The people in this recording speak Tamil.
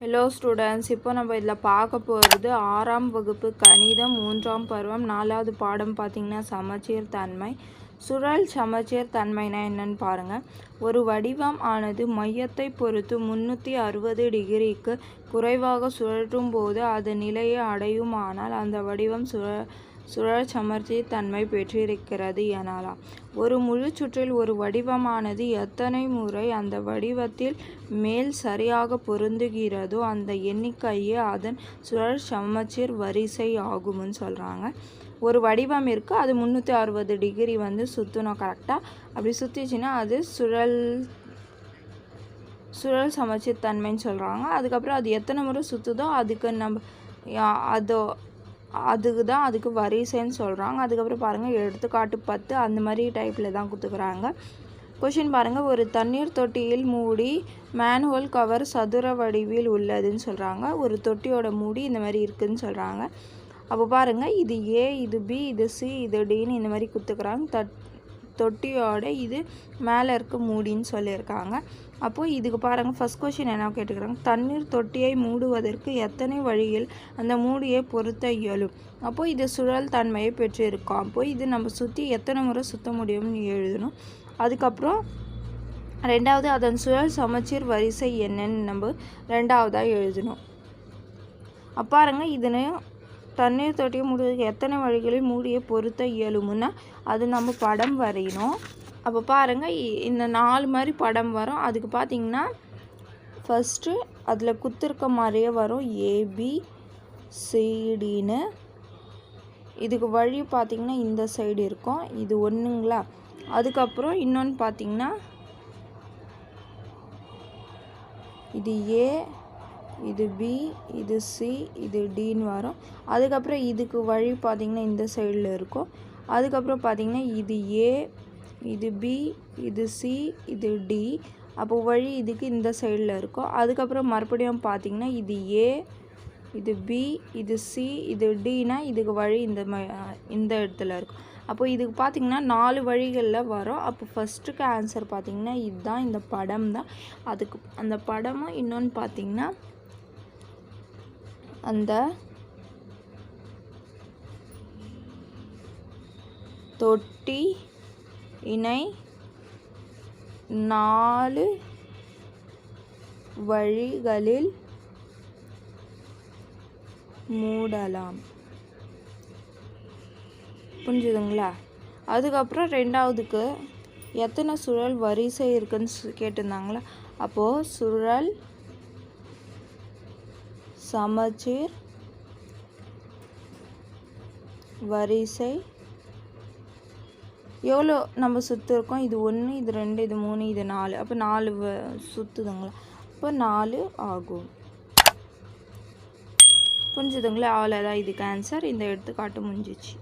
ஹலோ ஸ்டூடெண்ட்ஸ் இப்போ நம்ம இதில் பார்க்க போகிறது ஆறாம் வகுப்பு கணிதம் மூன்றாம் பருவம் நாலாவது பாடம் பார்த்திங்கன்னா சமச்சீர் தன்மை. சுழல் சமச்சீர் தன்மைனா என்னன்னு பாருங்கள் ஒரு வடிவம் ஆனது மையத்தை பொறுத்து முந்நூற்றி அறுபது டிகிரிக்கு குறைவாக சுழற்றும் போது அது நிலையை அடையுமானால் அந்த வடிவம் சுழ சுழல் சமச்சீர் தன்மை பெற்றிருக்கிறது எனலாம் ஒரு முழு சுற்றில் ஒரு வடிவமானது எத்தனை முறை அந்த வடிவத்தில் மேல் சரியாக பொருந்துகிறதோ அந்த எண்ணிக்கையே அதன் சுழல் சமச்சீர் வரிசை ஆகும்னு சொல்கிறாங்க ஒரு வடிவம் இருக்குது அது முந்நூற்றி அறுபது டிகிரி வந்து சுற்றணும் கரெக்டாக அப்படி சுற்றிச்சுன்னா அது சுழல் சுழல் சமச்சீர் தன்மைன்னு சொல்கிறாங்க அதுக்கப்புறம் அது எத்தனை முறை சுற்றுதோ அதுக்கு நம்ம அதோ அதுக்கு தான் அதுக்கு வரிசைன்னு சொல்கிறாங்க அதுக்கப்புறம் பாருங்கள் எடுத்துக்காட்டு பத்து அந்த மாதிரி டைப்பில் தான் கொடுத்துக்குறாங்க கொஷின் பாருங்கள் ஒரு தண்ணீர் தொட்டியில் மூடி மேன்ஹோல் கவர் சதுர வடிவில் உள்ளதுன்னு சொல்கிறாங்க ஒரு தொட்டியோட மூடி இந்த மாதிரி இருக்குதுன்னு சொல்கிறாங்க அப்போ பாருங்கள் இது ஏ இது பி இது சி இது டின்னு இந்த மாதிரி கொடுத்துக்குறாங்க தட் தொட்டியோட இது மேலே இருக்க மூடின்னு சொல்லியிருக்காங்க. அப்போது இதுக்கு பாருங்கள் ஃபஸ்ட் கொஷின் என்ன கேட்டுக்கிறாங்க? தண்ணீர் தொட்டியை மூடுவதற்கு எத்தனை வழியில் அந்த மூடியை பொருத்த இயலும். அப்போது இது சுழல் தன்மையை பெற்றிருக்கோம். அப்போது இது நம்ம சுற்றி எத்தனை முறை சுற்ற முடியும்னு எழுதணும். அதுக்கப்புறம் ரெண்டாவது அதன் சுழல் சமச்சீர் வரிசை என்னன்னு நம்ம ரெண்டாவதாக எழுதணும். அப்பாருங்க இதனையும் தண்ணீர் தொட்டியை மூடுவதற்கு எத்தனை வழிகளில் மூடியை பொருத்த இயலுமுன்னா அது நம்ம படம் வரையணும். அப்போ பாருங்கள் இந்த நாலு மாதிரி படம் வரும். அதுக்கு பார்த்திங்கன்னா ஃபஸ்ட்டு அதில் குத்துருக்க மாதிரியே வரும். ஏபி சிடின்னு இதுக்கு வழி பார்த்திங்கன்னா இந்த சைடு இருக்கும். இது ஒன்றுங்களா அதுக்கப்புறம் இன்னொன்று பார்த்திங்கன்னா இது ஏ இது பி இது சி இது டின்னு வரும். அதுக்கப்புறம் இதுக்கு வழி பார்த்திங்கன்னா இந்த சைடில் இருக்கும். அதுக்கப்புறம் பார்த்திங்கன்னா இது ஏ இது பி இது சி இது டி அப்போ வழி இதுக்கு இந்த சைடில் இருக்கும். அதுக்கப்புறம் மறுபடியும் பார்த்திங்கன்னா இது ஏ இது பி இது சி இது டினா இதுக்கு வழி இந்த இந்த இடத்துல இருக்கும். அப்போ இதுக்கு பார்த்திங்கன்னா நாலு வழிகளில் வரும். அப்போ ஃபஸ்ட்டுக்கு ஆன்சர் பார்த்திங்கன்னா இதுதான் இந்த படம் தான் அதுக்கு அந்த படமும் இன்னொன்று பார்த்திங்கன்னா அந்த தொட்டி இணை நாலு வழிகளில் மூடலாம். புரிஞ்சுதுங்களா? அதுக்கப்புறம் ரெண்டாவதுக்கு எத்தனை சுழல் வரிசை இருக்குன்னு கேட்டிருந்தாங்களா? அப்போது சுழல் சமச்சீர் வரிசை. எவ்வளோ நம்ம சுற்றிருக்கோம் இது ஒன்று இது ரெண்டு இது மூணு இது நாலு. அப்போ நாலு சுற்றுதுங்களா அப்போ நாலு ஆகும். புரிஞ்சுதுங்களா? அவ்வளோதான் இதுக்கு ஆன்சர் இந்த எடுத்துக்காட்டு முடிஞ்சிச்சு.